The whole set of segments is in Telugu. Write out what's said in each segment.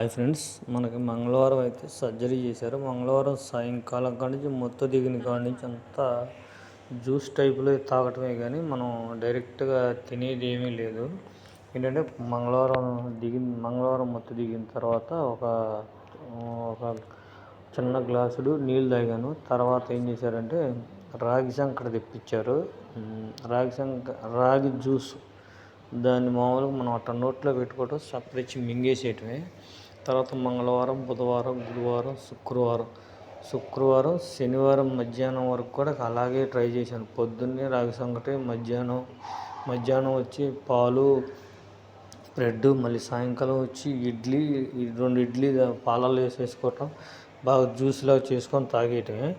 హాయ్ ఫ్రెండ్స్ మనకి మంగళవారం అయితే సర్జరీ చేశారు. మంగళవారం సాయంకాలం కాడి నుంచి మొత్తం దిగిన కాడి నుంచి అంతా జ్యూస్ టైప్లో తాగటమే కానీ మనం డైరెక్ట్గా తినేది ఏమీ లేదు. ఏంటంటే మంగళవారం దిగిన మంగళవారం మొత్తం దిగిన తర్వాత ఒక ఒక చిన్న గ్లాసుడు నీళ్ళు తాగాను. తర్వాత ఏం చేశారంటే రాగి సంకట తెప్పించారు. రాగి సంక రాగి జ్యూస్ దాన్ని మామూలుగా మనం అట్ట నోట్లో పెట్టుకోవటం సపరేట్ మింగేసేయటమే. తర్వాత మంగళవారం బుధవారం గురువారం శుక్రవారం. శుక్రవారం శనివారం మధ్యాహ్నం వరకు కూడా అలాగే ట్రై చేశాను. పొద్దున్నే రాగి సంగటి మధ్యాహ్నం మధ్యాహ్నం వచ్చి పాలు బ్రెడ్ మళ్ళీ సాయంకాలం వచ్చి ఇడ్లీ రెండు ఇడ్లీ పాలల్లో వేసేసుకోవటం బాగా జ్యూస్లా చేసుకొని తాగేయటమే.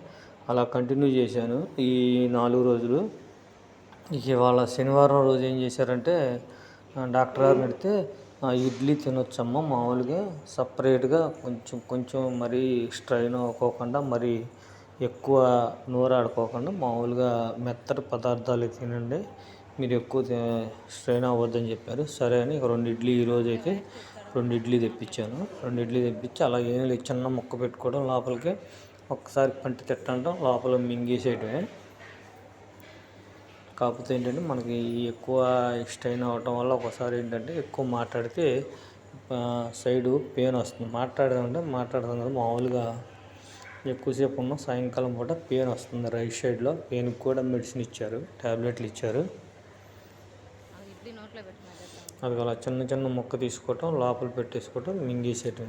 అలా కంటిన్యూ చేశాను ఈ నాలుగు రోజులు. ఇవాళ శనివారం రోజు ఏం చేశారంటే డాక్టర్ గారిని అడిగితే ఇడ్లీ తినొచ్చమ్మా మామూలుగా సపరేట్గా కొంచెం కొంచెం మరీ స్ట్రైన్ అవ్వకోకుండా మరీ ఎక్కువ నోరాడుకోకుండా మామూలుగా మెత్తటి పదార్థాలు తినండి. మీరు ఎక్కువ స్ట్రెయిన్ అవ్వద్దని చెప్పారు. సరే అని రెండు ఇడ్లీ ఈరోజు అయితే రెండు ఇడ్లీ తెప్పించాను. రెండు ఇడ్లీ తెప్పించి అలా ఏం లేదు చిన్న ముక్క పెట్టుకోవడం లోపలికి ఒక్కసారి పంటి తిట్టడం లోపల మింగేసేయటమే. కాకపోతే ఏంటంటే మనకి ఎక్కువ స్ట్రెయిన్ అవ్వటం వల్ల ఒకసారి ఏంటంటే ఎక్కువ మాట్లాడితే సైడు పెయిన్ వస్తుంది. మాట్లాడదామంటే మాట్లాడదాం కదా మామూలుగా ఎక్కువసేపు ఉన్న సాయంకాలం పూట పెయిన్ వస్తుంది. రైట్ సైడ్లో పెయిన్కి కూడా మెడిసిన్ ఇచ్చారు ట్యాబ్లెట్లు ఇచ్చారు. అది అలా చిన్న చిన్న మొక్క తీసుకోవటం లోపల పెట్టేసుకోవటం మింగేసేయటం.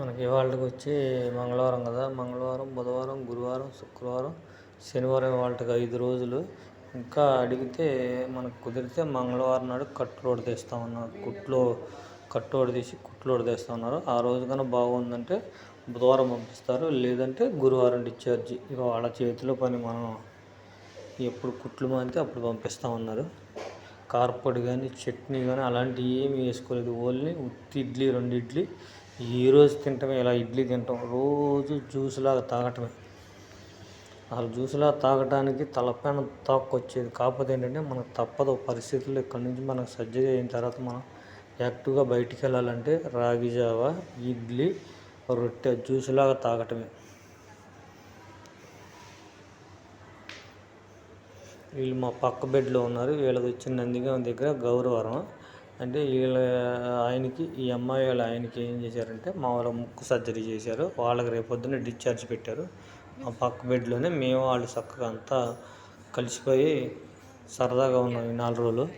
మనకి ఇవాళకి వచ్చి మంగళవారం కదా. మంగళవారం బుధవారం గురువారం శుక్రవారం శనివారం వాళ్ళకి ఐదు రోజులు. ఇంకా అడిగితే మనకు కుదిరితే మంగళవారం నాడు కట్టులోడు తెస్తామన్నారు. కుట్లో కట్టోడు తీసి కుట్లోడు తెస్తామన్నారు. ఆ రోజు కన్నా బాగుందంటే బుధవారం పంపిస్తారు. లేదంటే గురువారం డిశ్చార్జ్. ఇక వాళ్ళ చేతిలో పని మనం ఎప్పుడు కుట్లు మానితే అప్పుడు పంపిస్తామన్నారు. కార్పొడి కానీ చట్నీ కానీ అలాంటివి ఏమి వేసుకోలేదు. ఓన్లీ ఉత్తి ఇడ్లీ రెండు ఇడ్లీ ఈరోజు తింటమే ఇలా ఇడ్లీ తింటాం. రోజు జ్యూస్లాగా తాగటమే. అసలు జ్యూస్లా తాగడానికి తలపైన తాక్కొచ్చేది. కాకపోతే ఏంటంటే మనకు తప్పదు. పరిస్థితుల్లో ఇక్కడ నుంచి మనకు సర్జరీ అయిన తర్వాత మనం యాక్టివ్గా బయటికి వెళ్ళాలంటే రాగి జావ ఇడ్లీ రొట్టె జ్యూస్లాగా తాగటమే. వీళ్ళు మా పక్క బెడ్లో ఉన్నారు. వీళ్ళది వచ్చిన నందిగా దగ్గర గౌరవరం. అంటే వీళ్ళ ఆయనకి ఈ అమ్మాయి వాళ్ళ ఆయనకి ఏం చేశారంటే మా వాళ్ళ ముక్కు సర్జరీ చేశారు. వాళ్ళకి రేపొద్దున డిశ్చార్జ్ పెట్టారు. ఆ పక్క బెడ్లోనే మేము వాళ్ళు చక్కగా అంతా కలిసిపోయి సరదాగా ఉన్నాం ఈ నాలుగు రోజులు.